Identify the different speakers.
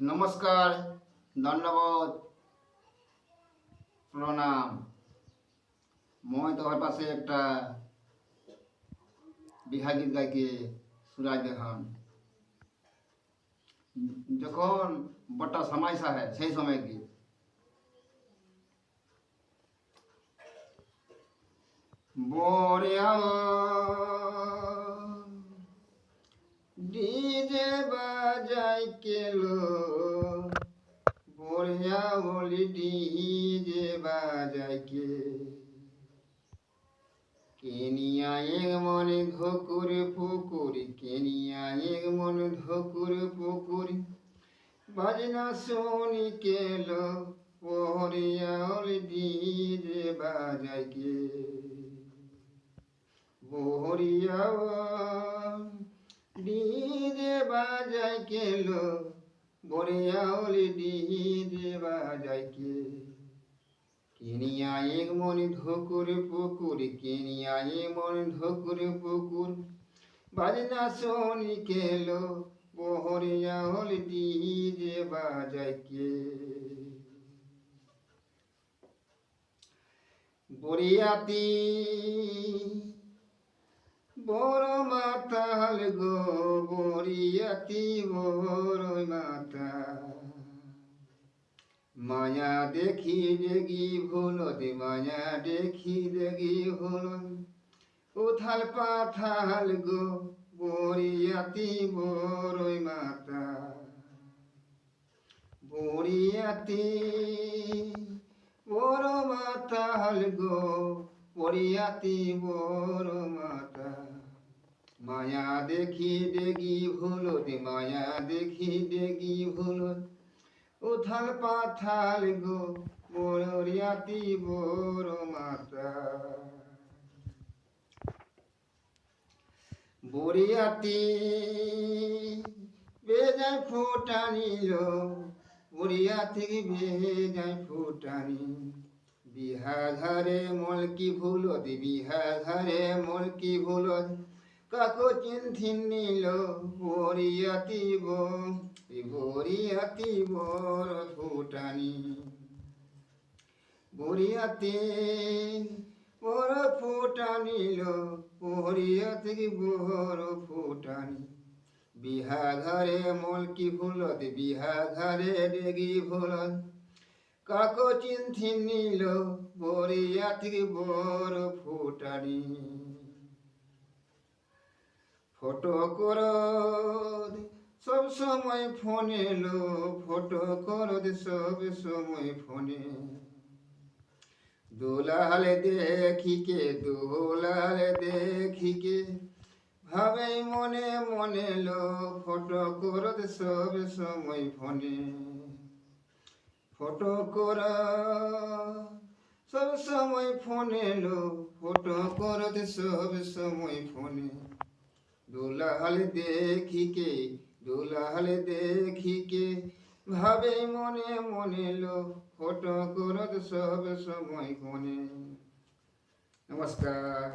Speaker 1: নমস্কার ধন্যবাদ প্রণাম মই তোমার পাশে একটা বিহা গীত গাইকে সুরাজ দেখান যখন বটা সামাইসা হয় সেই সময় গীত বরিয়া ডিজে বাজাই কেলো। বরিয়া বলি ডিজে বাজাই কে। কেনিয়া এক মনে ধকুর পুকুর, কেনিয়া এক মন ধকুর পুকুর। বাজনা শুনি কেলো বরিয়া বলি ডিজে বাজাই কে। বহরিয়া ডিজে বাজাই কেলো বরিয়াওলি ডিজে বাজাই কে? কেনিয়া এক মন ধকুর পুকুর, কেনিয়া এক মন ধকুর পুকুর। বাজনা শুনি কেলো বহরিয়াওলি ডিজে বাজাই কে? বরিয়াতি বড় মাতাল গো বরিয়াতি বড় মাতা মায়া দেখি দেখি ভুলতে, মায়া দেখি দেখি ভুল উথাল পাথাল গো বরিয়াতি বড় মাতা। বরিয়াতি বড় মাতাল গো পরিয়াতি বড় মাতা। মায়া দেখি দেখি ভুলত মায়া দেখি দেখি ভুলত উথাল পাথাল গো বরিয়াতি বড় মাতা। বরিয়াতি বেজায় ফুটানিল বরিয়াতি বেজায় ফুটানি। বিহা ঘরে মলকি ভুলত বিহা ঘরে মলকি ভুলত কাকো চিন্থিন নিল বরিয়াতি বড় ফুটানি বরিয়াতি বড় ফুটানিল বরিয়াতি বড় ফুটানি বিহা ঘরে মলকি ভুলত বিহা ঘরে ডেগি ভুলত কাকো চিন্থি নিল বরিয়াতি বড় ফুটানি ফটো কর সব সময় ফোনে লো ফটো কর সব সময় ফোনে। দোলালে দেখিকে দোলালে দেখিকে ভাবে মনে মনে লো ফটো কর সব সময় ফোনে। ফটো করা। সব সময় ফোনে লো ফটো করতে সব সময় ফোনে। দুলাহাল দেখিকে দুলাহাল দেখিকে ভাবে মনে মনে লো ফটো করত সব সময় কোনে নমস্কার।